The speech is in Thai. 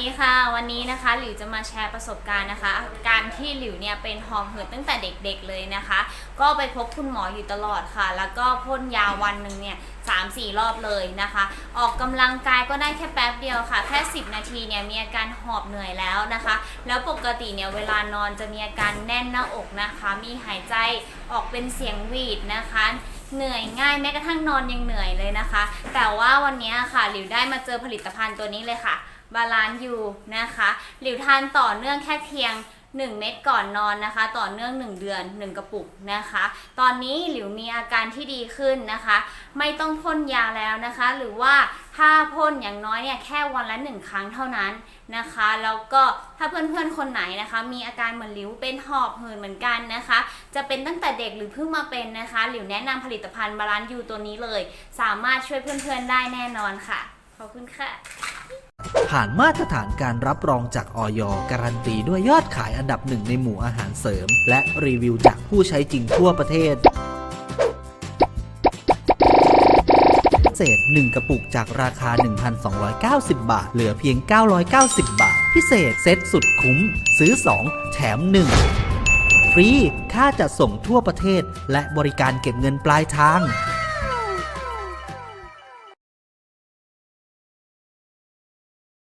ดีค่ะ วันนี้นะคะหลิวจะมาแชร์ประสบการณ์นะคะ การที่หลิวเนี่ยเป็นหอบหืดตั้งแต่เด็กๆเลยนะคะ ก็ไปพบคุณหมออยู่ตลอดค่ะ แล้วก็พ่นยาวันหนึ่งเนี่ยสามสี่รอบเลยนะคะ ออกกำลังกายก็ได้แค่แป๊บเดียวค่ะ แค่ 10 นาทีเนี่ยมีอาการหอบเหนื่อยแล้วนะคะ แล้วปกติเนี่ยเวลานอนจะมีอาการแน่นหน้าอกนะคะ มีหายใจออกเป็นเสียงหวีดนะคะ เหนื่อยง่ายแม้กระทั่งนอนยังเหนื่อยเลยนะคะ แต่ว่าวันนี้ค่ะหลิวได้มาเจอผลิตภัณฑ์ตัวนี้เลยค่ะบาลานซ์ยูนะคะหลิวทานต่อเนื่องแค่เพียง 1 เม็ดก่อนนอนนะคะ ต่อเนื่อง 1 เดือน 1 กระปุกนะคะ ตอนนี้หลิวมีอาการที่ดีขึ้นนะคะ ไม่ต้องพ่นยาแล้วนะคะ หรือว่าถ้าพ่นอย่างน้อยเนี่ยแค่วันละ 1 ครั้งเท่านั้นนะคะแล้วก็ถ้าเพื่อนๆคนไหนนะคะ มีอาการเหมือนหลิวเป็นหอบหืดเหมือนกันนะคะ จะเป็นตั้งแต่เด็กหรือเพิ่งมาเป็นนะคะหลิวแนะนำผลิตภัณฑ์บาลานซ์ยูตัวนี้เลย สามารถช่วยเพื่อนๆได้แน่นอนค่ะขอบคุณค่ะ ผ่านมาตรฐานการรับรองจากออยการันตีด้วยยอดขายอันดับหนึ่งในหมู่อาหารเสริม และรีวิวจากผู้ใช้จริงทั่วประเทศพิเศษ 1 กระปุกจากราคา 1,290 บาท เหลือเพียง 990 บาท พิเศษเซตสุดคุ้ม ซื้อ 2 แถม 1 ฟรี ค่าจัดส่งทั่วประเทศ และบริการเก็บเงินปลายทาง